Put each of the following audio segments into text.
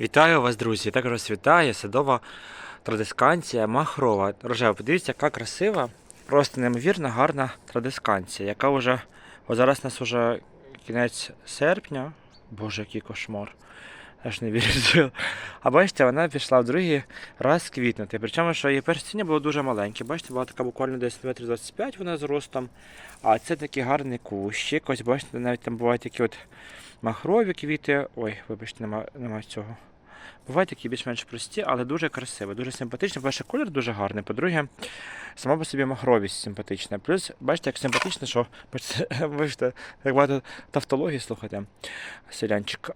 Вітаю вас, друзі! Так розцвітає садова традисканція махрова. Рожева, подивіться, яка красива, просто неймовірно гарна традисканція, яка вже, от зараз у нас вже кінець серпня. Боже, який кошмар. Аж не вірю. А бачите, вона пішла в другий раз квітнути. Причому, що її перше ціння було дуже маленьке. Бачите, була така буквально десь метрів 25 вона зростом. А це такий гарний кущик. Ось бачите, навіть там бувають такі от махрові квіти. Ой, вибачте, нема, нема цього. Бувають такі більш-менш прості, але дуже красиві, дуже симпатичні. По-перше, колір дуже гарний. По-друге, сама по собі махровість симпатична. Плюс, бачите, як симпатично, що бачите, бачите, як багато тавтології слухайте, селянчик.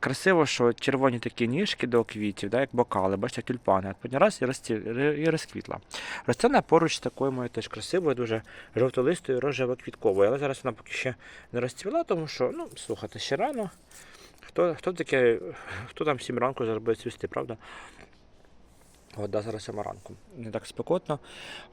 Красиво, що червоні такі ніжки до квітів, да, як бокали, бачите, тюльпани. От раз і, розці... і розквітла. Росте вона поруч такою моєю теж красивою, дуже жовтолистою, рожево-квітковою. Але зараз вона поки ще не розцвіла, тому що, ну, слухайте, ще рано. Хто, хто таке, хто там 7 ранку зараз буде цвісти, правда? От, да, зараз 7 ранку. Не так спекотно.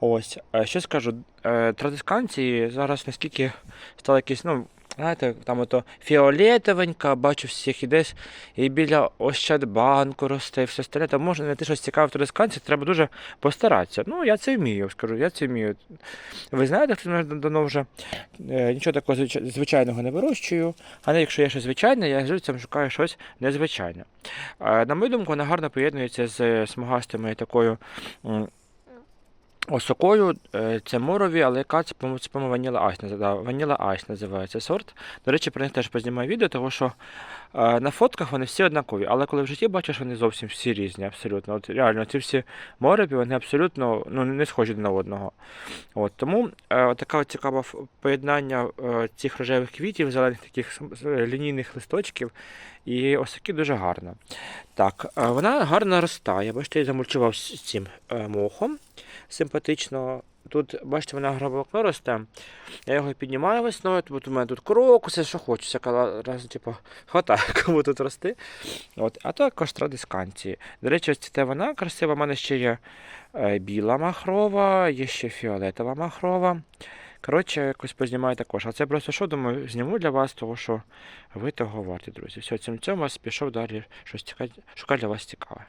Ось. Е, Що скажу, е, традисканції зараз наскільки стали якісь, ну, знаєте, там ото фіолетовенька, бачу всіх і десь і біля Ощадбанку росте, і все остальне. Там можна знайти щось цікаве в традисканції, треба дуже постаратися. Ну, я це вмію, скажу, я це вмію. Ви знаєте, хто давно вже е, нічого такого звичайного не вирощую, але якщо є щось звичайне, я живцем шукаю щось незвичайне. Е, На мою думку, вона гарно поєднується з смугастими такою осокою. Е, Це морові, але яка це, по-моєму, Ваніла Айс, да, Ваніла Айс називається сорт. До речі, про них теж познімаю відео, тому що е, на фотках вони всі однакові, але коли в житті бачиш, вони зовсім всі різні, абсолютно. От реально, ці всі морові, вони абсолютно ну, не схожі на одного. От, тому е, така от цікава поєднання е, цих рожевих квітів, зелених таких лінійних листочків, і осоки дуже гарно. Так, е, вона гарно ростає. Бачите, я замульчував з цим е, мохом симпатично. Тут, бачите, вона грабовокно росте. Я його піднімаю весною, тут у мене тут крокуси, що хочеться, коли раз, типу, хватає кому тут рости. От, а також традисканції. До речі, ось ця вона красива. У мене ще є е, біла махрова, є ще фіолетова махрова. Коротше, якось познімаю також. А це просто що, думаю, зніму для вас, тому що ви того варті, друзі. Все, цим цьому вас пішов далі щось цікаве, шукати для вас цікаве.